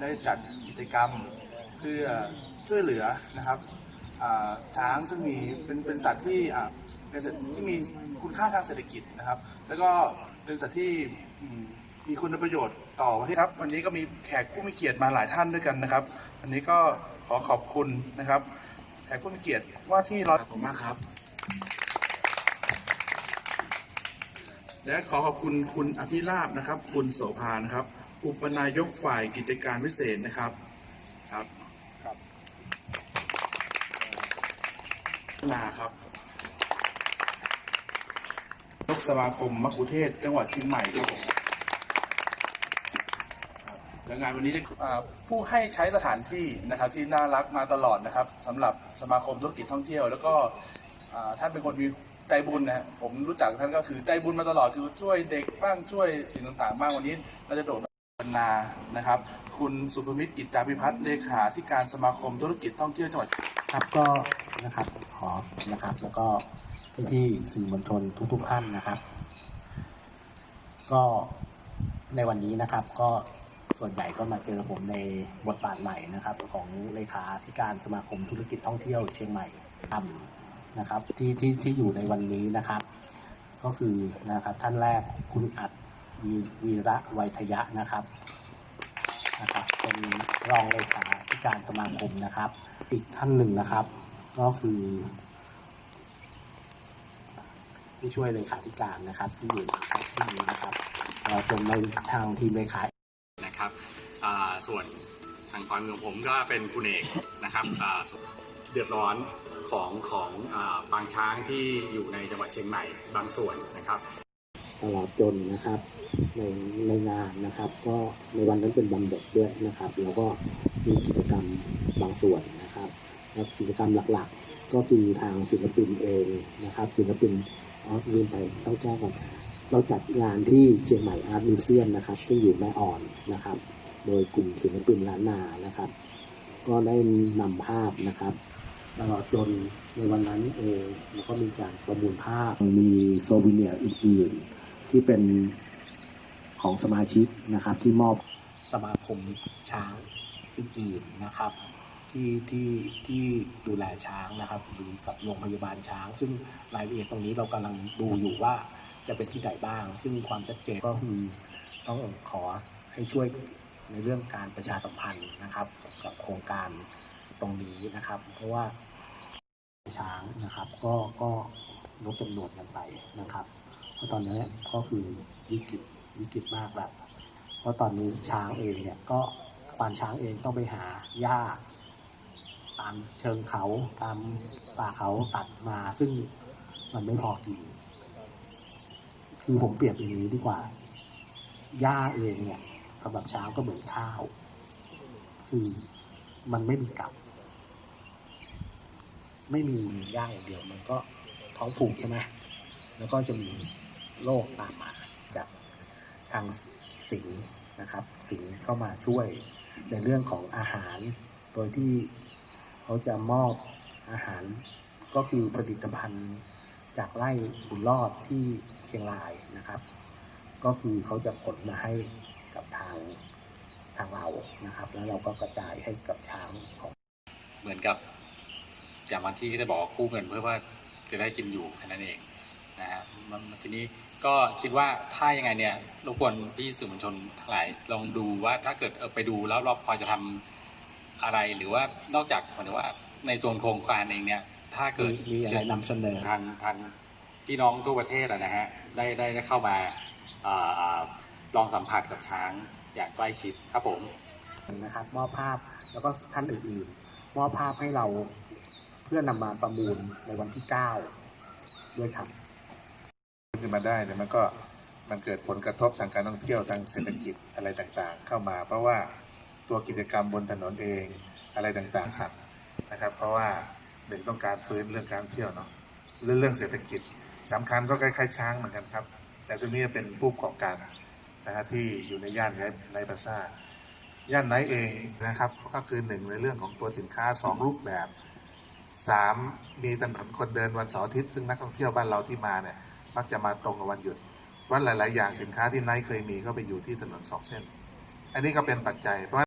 ได้จัดกิจกรรมเพื่อช่วยเหลือนะครับช้างซึ่งมีเป็นเป็นสัตว์ที่เป็นสัตว์ที่มีคุณค่าทางเศรษฐกิจนะครับ แล้วก็เป็นสัตว์ที่มมีคุณประโยชน์ต่อประเทศครับ วันนี้ก็มีแขกผู้มีเกียรติมาหลายท่านด้วยกันนะครับวันนี้ก็ขอขอบคุณนะครับแขกผู้มีเกียรติว่าที่เราขอบคุณมากครับ และขอขอบคุณคุณอภิราบนะครับ คุณโสภานะครับ อุปนายกฝ่ายกิจการพิเศษนะครับครับครับนาครับนกสมาคมมัคคุเทศก์จังหวัดเชียงใหม่ครับผมครับและงานวันนี้จะอ่าผู้ให้ใช้สถานที่นะครับที่น่ารักมาตลอดนะครับสำหรับสมาคมธุรกิจท่องเที่ยว แล้วก็อ่าท่านเป็นคนมี ใจบุญนะผมรู้จักท่านก็คือใจบุญมาตลอดคือช่วยเด็กบ้างช่วยสิ่งต่างๆ บ้างวันนี้เราจะโดดบรรณานะครับ คุณสุภมิตรกิจจาพิพัฒน์เลขาธิการสมาคมธุรกิจท่องเที่ยวจังหวัดครับก็นะครับขอนะครับ แล้วก็พี่ๆสื่อมวลชนทุกๆท่านนะครับ ก็ในวันนี้นะครับก็ส่วนใหญ่ก็มาเจอผมในบทบาทใหม่นะครับ ของเลขาธิการสมาคมธุรกิจท่องเที่ยวเชียงใหม่ทำ นะครับที่ที่ที่อยู่ในวันนี้นะครับ ก็คือนะครับท่านแรกคุณอัดวีวีระไวยทยะนะครับนะครับเป็นรองเลขาธิการสมาคมนะครับ อีกท่านหนึ่งนะครับ ก็คือผู้ช่วยเลขาธิการนะครับ ที่อยู่ที่นี้นะครับเราจนในทางทีมเลขานะครับส่วนทางความของผมก็เป็นคุณเอกนะครับ เดือดร้อนของของอปางช้างที่อยู่ในจังหวัดเชียงใหม่บางส่วนนะครับตลอดจนนะครับในในงานนะครับ ก็ในวันนั้นเป็นวันเด็กด้วยนะครับ แล้วก็มีกิจกรรมบางส่วนนะครับแล้วกิจกรรมหลักๆ ก็คือทางศิลปินเองนะครับศิลปินออสลืมไปต้องแจ้งก่อนเราจัดงานที่เชียงใหม่อาร์ตมิวเซียมนะครับ ซึ่งอยู่แม่อ่อนนะครับ โดยกลุ่มศิลปินล้านนานะครับ ก็ได้นำภาพนะครับ จนในวันนั้นเองเราก็มีการประมูลภาพ มีโซวิเนียร์อื่นๆ ที่เป็นของสมาชิกนะครับที่มอบสมาคมช้างอื่นๆนะครับ ที่ที่ที่ดูแลช้างนะครับหรือกับโรงพยาบาลช้าง ซึ่งรายละเอียดตรงนี้เรากำลังดูอยู่ว่าจะเป็นที่ไหนบ้าง ซึ่งความชัดเจนก็คือต้องขอให้ช่วยในเรื่องการประชาสัมพันธ์นะครับ กับโครงการ ตรงนี้นะครับ เพราะว่าช้างนะครับก็ก็ลดจำนวนกันไปนะครับ เพราะตอนนี้ก็คือวิกฤตวิกฤตมากแล้วเพราะตอนนี้ช้างเองเนี่ยก็ควานช้างเองต้องไปหาหญ้า ตามเชิงเขาตามป่าเขาตัดมาซึ่งมันไม่พอกิน คือผมเปรียบอย่างนี้ดีกว่าหญ้าเองเนี่ยสำหรับช้างก็เหมือนข้าว คือมันไม่มีกับ ไม่มีหญ้าอย่างเดียวมันก็ท้องผูกใช่ไหมแล้วก็จะมีโรคตามมาจากทางสิงนะครับ สิงเข้ามาช่วยในเรื่องของอาหาร โดยที่เขาจะมอบอาหารก็คือผลิตภัณฑ์จากไร่บุญรอดที่เชียงรายนะครับ ก็คือเขาจะขนมาให้กับทางทางเรานะครับ แล้วเราก็กระจายให้กับช้างของเหมือนกับ อย่างบางที่ก็จะบอกว่ากู้เงินเพื่อว่าจะได้กินอยู่แค่นั้นเองนะฮะมันมันทีนี้ก็คิดว่าถ้ายังไงเนี่ยรบกวนพี่สื่อมวลชนทั้งหลายลองดูว่าถ้าเกิดเออไปดูแล้วเราพอจะทำอะไรหรือว่านอกจากหมายถึงว่าในส่วนโครงการเองเนี่ย ถ้าเกิดมีมีอะไรนำเสนอทางทางพี่น้องทั่วประเทศอะนะฮะได้ได้ได้เข้ามาอ่าอ่าลองสัมผัสกับช้างอย่างใกล้ชิดครับผมนะครับมอบภาพแล้วก็ท่านอื่นๆมอบภาพให้เรา เพื่อนำมาประมูลในวันที่ 9 ด้วยครับขึ้นมาได้เนี่ยมันก็มันเกิดผลกระทบทางการท่องเที่ยวทางเศรษฐกิจอะไรต่างๆ เข้ามา เพราะว่าตัวกิจกรรมบนถนนเองอะไรต่างๆสัตว์นะครับ เพราะว่าหนึ่งต้องการฟื้นเรื่องการเที่ยวเนาะเรื่องเรื่องเศรษฐกิจสำคัญก็คล้ายๆช้างเหมือนกันครับ แต่ตรงนี้เป็นผู้ประกอบการนะฮะที่อยู่ในย่านในปราซาทย่านไหนเองนะครับก็คือหนึ่งในเรื่องของตัวสินค้าสองรูปแบบ สามมีถนนคนเดินวันเสาร์อาทิตย์ซึ่งนักท่องเที่ยวบ้านเราที่มาเนี่ยมักจะมาตรงกับวันหยุดวันหลาย ๆ อย่างสินค้าที่ไนท์เคยมีก็ไปอยู่ที่ถนนสองเส้น อันนี้ก็เป็นปัจจัยเพราะ